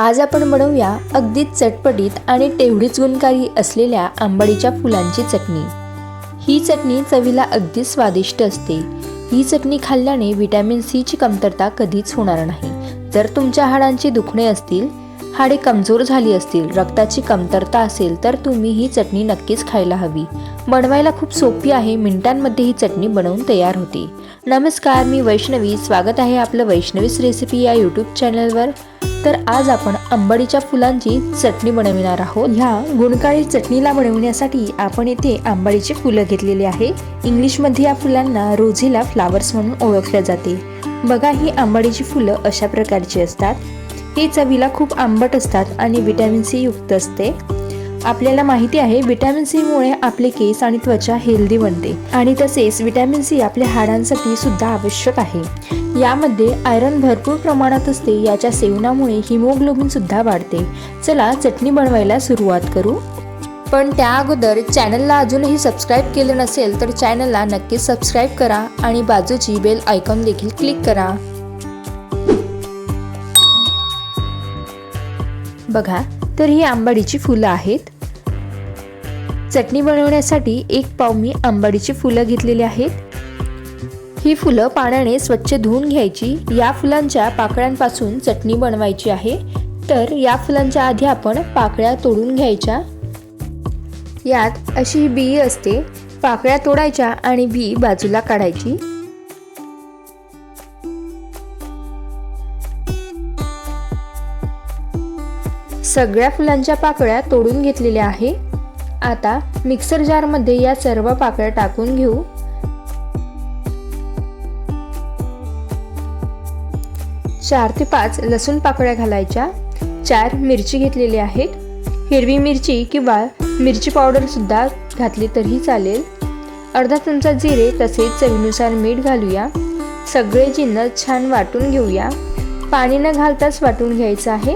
आज आपण बनवूया अगदीच चटपटीत आणि तेवढीच गुणकारी असलेल्या आंबाडीच्या फुलांची चटणी. ही चटणी चवीला अगदी स्वादिष्ट असते. ही चटणी खाल्ल्याने व्हिटॅमिन सीची कमतरता कधीच होणार नाही. जर तुमच्या हाडांची दुखणे असतील हाडे कमजोर झाली असतील रक्ताची कमतरता असेल तर तुम्ही ही चटणी नक्कीच खायला हवी. बनवायला खूप सोपी आहे मिनिटांमध्ये ही चटणी बनवून तयार होते. नमस्कार मी वैष्णवी. स्वागत आहे आपलं वैष्णवीस रेसिपी या यूट्यूब चॅनलवर तर आज आपण आंबाडीच्या फुलांची चटणी बनविणार आहोत. ह्या गुणकाळी चटणीला बनवण्यासाठी आपण येथे आंबाडीची फुलं घेतलेली आहे. इंग्लिशमध्ये या फुलांना रोझिला फ्लावर्स म्हणून ओळखले जाते. बघा ही आंबाडीची फुलं अशा प्रकारची असतात. ही चवीला खूप आंबट असतात आणि विटॅमिन सी युक्त असते. आपल्याला माहिती आहे विटॅमिन सीमुळे आपले केस आणि त्वचा हेल्दी बनते. आणि तसेच विटॅमिन सी आपल्या हाडांसाठी सुद्धा आवश्यक आहे. यामध्ये आयरन भरपूर प्रमाणात असते याच्या सेवनामुळे हिमोग्लोबिन सुद्धा वाढते. चला चटणी बनवायला सुरुवात करू. पण त्या अगोदर चॅनलला अजूनही सबस्क्राईब केलं नसेल तर चॅनलला नक्कीच सबस्क्राईब करा आणि बाजूची बेल आयकॉन देखील क्लिक करा. बघा तर ही आंबाडीची फुलं आहेत. चटणी बनवण्यासाठी एक पाव मी आंबाडीची फुलं घेतलेली आहेत. ही फुलं पाण्याने स्वच्छ धुवून घ्यायची. या फुलांच्या पाकळ्यांपासून चटणी बनवायची आहे. तर या फुलांच्या आधी आपण पाकळ्या तोडून घ्यायच्या. यात अशी बी असते. पाकळ्या तोडायच्या आणि बी बाजूला काढायची. सगळ्या फुलांच्या पाकळ्या तोडून घेतलेल्या आहे. आता मिक्सर जारमध्ये या सर्व पाकळ्या टाकून घेऊ. चार ते पाच लसूण पाकळ्या घालायच्या. चार मिरची घेतलेली आहेत. हिरवी मिरची किंवा मिरची पावडरसुद्धा घातली तरी चालेल. अर्धा चमचा जिरे तसेच चवीनुसार मीठ घालूया. सगळे जिन्नस छान वाटून घेऊया. पाणी न घालताच वाटून घ्यायचं आहे.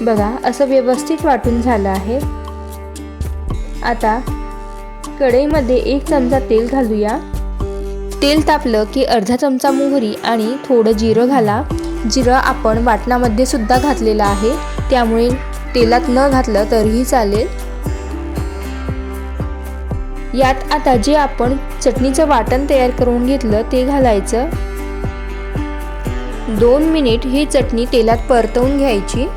बघा असं व्यवस्थित वाटून झालं आहे. आता कढईमध्ये एक चमचा तेल घालूया. तेल तापलं की अर्धा चमचा मोहरी आणि थोडं जिरं घाला. जिरं आपण वाटणामध्ये सुद्धा घातलेलं आहे. त्यामुळे तेलात न घातलं तरीही चालेल. यात आता जे आपण चटणीचं वाटण तयार करून घेतलं ते घालायचं. दोन मिनिट ही चटणी तेलात परतवून घ्यायची.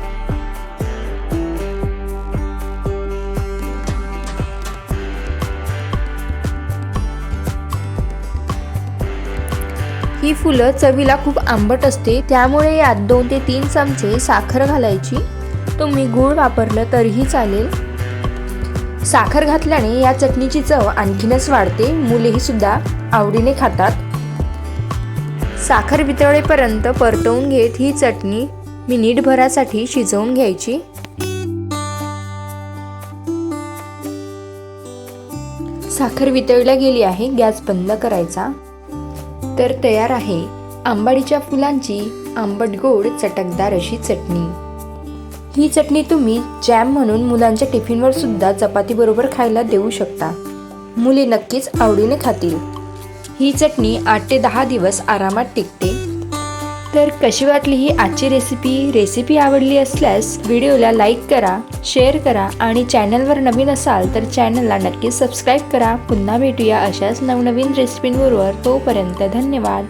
ही फुलं चवीला खूप आंबट असते त्यामुळे यात दोन ते तीन चमचे साखर घालायची. तुम्ही गूळ वापरलं तरीही चालेल. साखर घातल्याने या चटणीची चव आणखीनच वाढते मुलेही सुद्धा आवडीने खातात. साखर वितळेपर्यंत परतवून घेत ही चटणी मिनिटभरासाठी शिजवून घ्यायची. साखर वितळल्या गेली आहे गॅस बंद करायचा. तर तयार आहे. आंबाडीच्या फुलांची आंबट गोड चटकदार अशी चटणी. ही चटणी तुम्ही जॅम म्हणून मुलांच्या टिफिनवर सुद्धा चपातीबरोबर खायला देऊ शकता. मुले नक्कीच आवडीने खातील. ही चटणी आठ ते दहा दिवस आरामात टिकते. तर कशी वाटली ही आजची रेसिपी रेसिपी आवडली असल्यास व्हिडिओला लाईक करा शेअर करा आणि चॅनलवर नवीन असाल तर चॅनलला नक्की सबस्क्राईब करा. पुन्हा भेटूया अशाच नवनवीन रेसिपींबरोबर तोपर्यंत धन्यवाद.